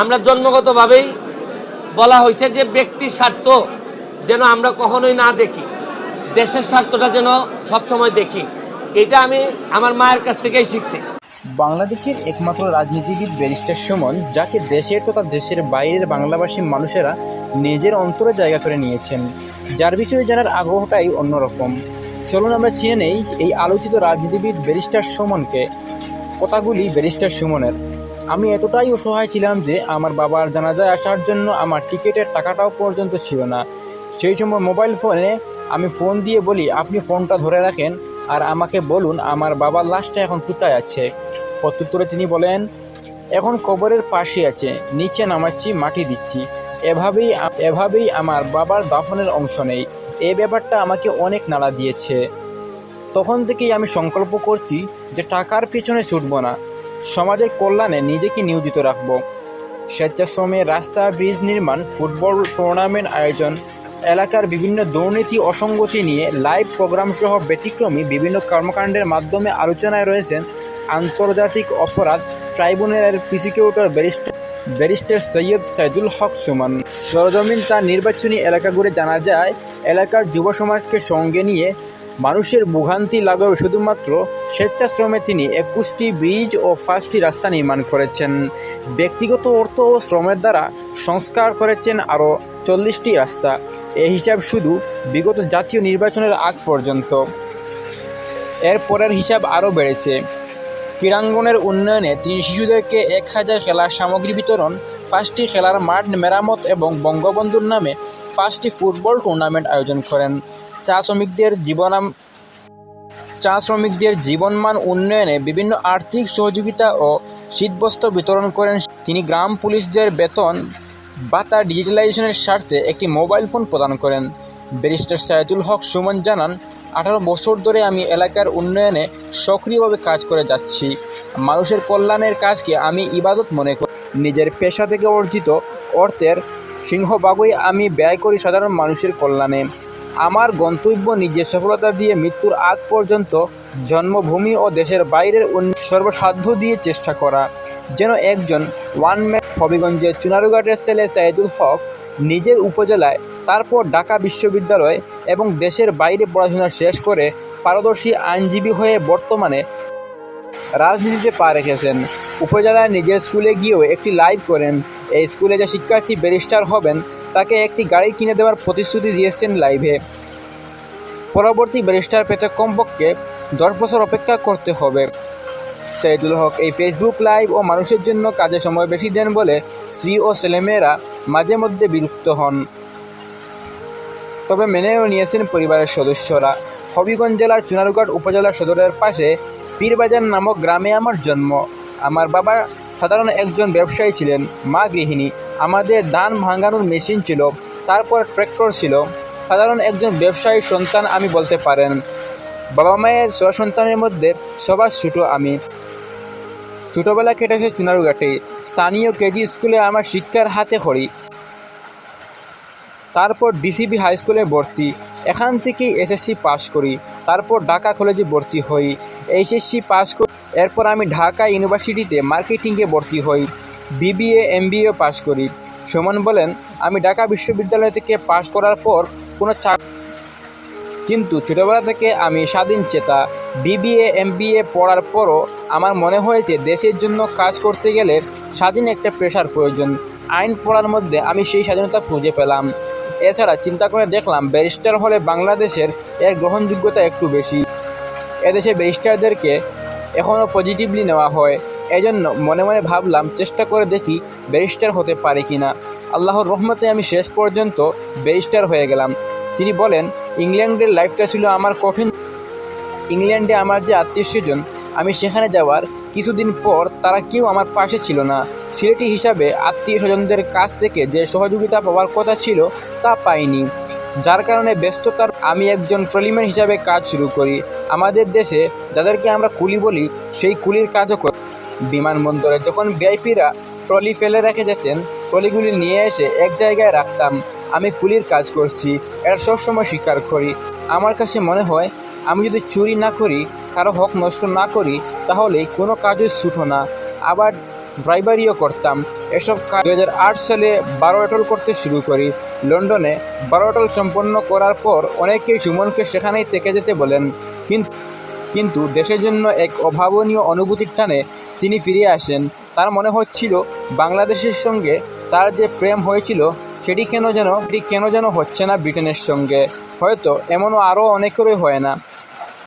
আমরা জন্মগতভাবেই বলা হয়েছে যে ব্যক্তির স্বার্থ যেন আমরা কখনোই না দেখি। দেশের স্বার্থটা যেন সবসময় দেখি। এটা আমি আমার মায়ের কাছ থেকেই শিখছি। বাংলাদেশের একমাত্র রাজনীতিবিদ ব্যারিস্টার সুমন, যাকে দেশের তথা দেশের বাইরের বাংলাভাষী মানুষেরা নিজের অন্তরে জায়গা করে নিয়েছেন, যার বিষয়ে জানার আগ্রহটাই অন্যরকম। চলুন আমরা চিনে নেই এই আলোচিত রাজনীতিবিদ ব্যারিস্টার সুমনকে, কথাগুলি ব্যারিস্টার সুমনের। আমি এতটাই অসহায় ছিলাম যে আমার বাবার জানাজায় আসার জন্য আমার টিকিটের টাকাটাও পর্যন্ত ছিল না। সেই সময় মোবাইল ফোনে আমি ফোন দিয়ে বলি, আপনি ফোনটা ধরে রাখেন আর আমাকে বলুন আমার বাবার লাশটা এখন কোথায় আছে? প্রত্যুত্তরে তিনি বলেন, এখন কবরের পাশে আছে, নিচে নামাচ্ছি, মাটি দিচ্ছি। এভাবেই এভাবেই আমার বাবার দাফনের অংশ নেই। এই ব্যাপারটা আমাকে অনেক নাড়া দিয়েছে। তখন থেকেই আমি সংকল্প করছি যে টাকার পিছনে ছুটব না। সমাজের কল্যাণে নিজেকে নিয়োজিত রাখব। স্বেচ্ছাশ্রমে রাস্তা, ব্রিজ নির্মাণ, ফুটবল টুর্নামেন্ট আয়োজন, এলাকার বিভিন্ন দুর্নীতি, অসঙ্গতি নিয়ে লাইভ প্রোগ্রাম সহ ব্যতিক্রমী বিভিন্ন কর্মকাণ্ডের মাধ্যমে আলোচনায় রয়েছেন আন্তর্জাতিক অপরাধ ট্রাইব্যুনালের prosecutor barrister barrister Syed Saidul Haque Suman. সরজমিন তার নির্বাচনী এলাকা ঘুরে জানা যায়, এলাকার যুব সমাজকে সঙ্গে নিয়ে মানুষের ভোগান্তি লাঘবে, শুধুমাত্র স্বেচ্ছাশ্রমে তিনি একুশটি ব্রিজ ও পাঁচটি রাস্তা নির্মাণ করেছেন। ব্যক্তিগত অর্থ ও শ্রমের দ্বারা সংস্কার করেছেন আরও চল্লিশটি রাস্তা। এ হিসাব শুধু বিগত জাতীয় নির্বাচনের আগ পর্যন্ত। এর পরের হিসাব আরও বেড়েছে। ক্রীড়াঙ্গনের উন্নয়নে তিনি শিশুদেরকে এক হাজার খেলার সামগ্রী বিতরণ, পাঁচটি খেলার মাঠ, মেরামত এবং বঙ্গবন্ধুর নামে পাঁচটি ফুটবল টুর্নামেন্ট আয়োজন করেন। চা শ্রমিকদের জীবনাম চা শ্রমিকদের জীবনমান উন্নয়নে বিভিন্ন আর্থিক সহযোগিতা ও শীতবস্ত্র বিতরণ করেন। তিনি গ্রাম পুলিশদের বেতন ভাতা ডিজিটালাইজেশনের স্বার্থে একটি মোবাইল ফোন প্রদান করেন। ব্যারিস্টার সাইদুল হক সুমন জানান, আঠারো বছর ধরে আমি এলাকার উন্নয়নে সক্রিয়ভাবে কাজ করে যাচ্ছি। মানুষের কল্যাণের কাজকে আমি ইবাদত মনে করি। নিজের পেশা থেকে অর্জিত অর্থের সিংহভাগই আমি ব্যয় করি সাধারণ মানুষের কল্যাণে। আমার গন্তব্য নিজের সফলতা দিয়ে মৃত্যুর আগ পর্যন্ত জন্মভূমি ও দেশের বাইরের সর্বসাধ্য দিয়ে চেষ্টা করা। যেন একজন ওয়ান ম্যান হবিগঞ্জের চুনারুঘাটের ছেলে সাইদুল হক নিজের উপজেলায়, তারপর ঢাকা বিশ্ববিদ্যালয় এবং দেশের বাইরে পড়াশোনা শেষ করে পারদর্শী আইনজীবী হয়ে বর্তমানে রাজনীতিতে পা রেখেছেন। উপজেলায় নিজের স্কুলে গিয়েও একটি লাইভ করেন। এই স্কুলে যে শিক্ষার্থী ব্যারিস্টার হবেন তাকে একটি গাড়ি কিনে দেওয়ার প্রতিশ্রুতি দিয়েছেন লাইভে। পরবর্তী ব্যারিস্টার পেতে কমপক্ষে দশ বছর অপেক্ষা করতে হবে। সৈদুল হক এই ফেসবুক লাইভ ও মানুষের জন্য কাজে সময় বেশি দেন বলে স্ত্রী ও ছেলেমেয়েরা মাঝে মধ্যে বিরক্ত হন। তবে মেনেও নিয়েছেন পরিবারের সদস্যরা। হবিগঞ্জ জেলার চুনারুঘাট উপজেলা সদরের পাশে পীরবাজার নামক গ্রামে আমার জন্ম। আমার বাবা সাধারণ একজন ব্যবসায়ী ছিলেন, মা গৃহিণী। আমাদের ধান ভাঙানোর মেশিন ছিল, তারপর ট্র্যাক্টর ছিল। সাধারণ একজন ব্যবসায়ী সন্তান আমি বলতে পারেন। বাবা মায়ের ছ সন্তানের মধ্যে সবার ছোটো আমি। ছোটোবেলা কেটেছে চুনারুঘাটে স্থানীয় কেজি স্কুলে আমার শিক্ষার হাতে খড়ি। তারপর ডিসিবি হাই স্কুলে ভর্তি। এখান থেকেই এসএসসি পাস করি। তারপর ঢাকা কলেজে ভর্তি হই। এইচএসসি করি এরপর আমি ঢাকা ইউনিভার্সিটিতে মার্কেটিংয়ে ভর্তি হই, বিবিএ, এমবিএ পাশ করি। সুমন বলেন, আমি ঢাকা বিশ্ববিদ্যালয় থেকে পাশ করার পর কোনো চা কিন্তু ছোটোবেলা থেকে আমি স্বাধীন চেতা। বিবিএ, এমবিএ পড়ার পরও আমার মনে হয়েছে দেশের জন্য কাজ করতে গেলে স্বাধীন একটা পেশার প্রয়োজন। আইন পড়ার মধ্যে আমি সেই স্বাধীনতা খুঁজে পেলাম। এছাড়া চিন্তা করে দেখলাম, ব্যারিস্টার হলে বাংলাদেশের এর গ্রহণযোগ্যতা একটু বেশি। এদেশে ব্যারিস্টারদেরকে এখনও পজিটিভলি নেওয়া হয়। এজন্য মনে মনে ভাবলাম, চেষ্টা করে দেখি ব্যারিস্টার হতে পারে কি না আল্লাহর রহমতে আমি শেষ পর্যন্ত ব্যারিস্টার হয়ে গেলাম। তিনি বলেন, ইংল্যান্ডের লাইফটা ছিল আমার কঠিন। ইংল্যান্ডে আমার যে আত্মীয় স্বজন, আমি সেখানে যাওয়ার কিছুদিন পর তারা কেউ আমার পাশে ছিল না। সিলেটি হিসাবে আত্মীয় স্বজনদের কাছ থেকে যে সহযোগিতা পাওয়ার কথা ছিল, তা পাইনি। যার কারণে ব্যস্ততার, আমি একজন ট্রলিম্যান হিসাবে কাজ শুরু করি। আমাদের দেশে যাদেরকে আমরা কুলি বলি, সেই কুলির কাজও করি বিমানবন্দরে যখন ভিআইপিরা ট্রলি ফেলে রেখে যেতেন, ট্রলিগুলি নিয়ে এসে এক জায়গায় রাখতাম, আমি কুলির কাজ করছি এটা সবসময় স্বীকার করি। আমার কাছে মনে হয়, আমি যদি চুরি না করি, কারও হক নষ্ট না করি, তাহলে কোনো কাজই ছুটো না। আবার ড্রাইভারিও করতাম। এসব কাজ দু হাজার আট সালে বারো এটল করতে শুরু করি। লন্ডনে বারো এটল সম্পন্ন করার পর অনেকেই সুমনকে সেখানেই থেকে যেতে বলেন। কিন্তু কিন্তু দেশের জন্য এক অভাবনীয় অনুভূতির টানে তিনি ফিরে আসেন। তার মনে হচ্ছিল, বাংলাদেশের সঙ্গে তার যে প্রেম হয়েছিল, সেটি কেন যেন কেন যেন হচ্ছে না ব্রিটেনের সঙ্গে। হয়তো এমনও আরও অনেকেরই হয় না।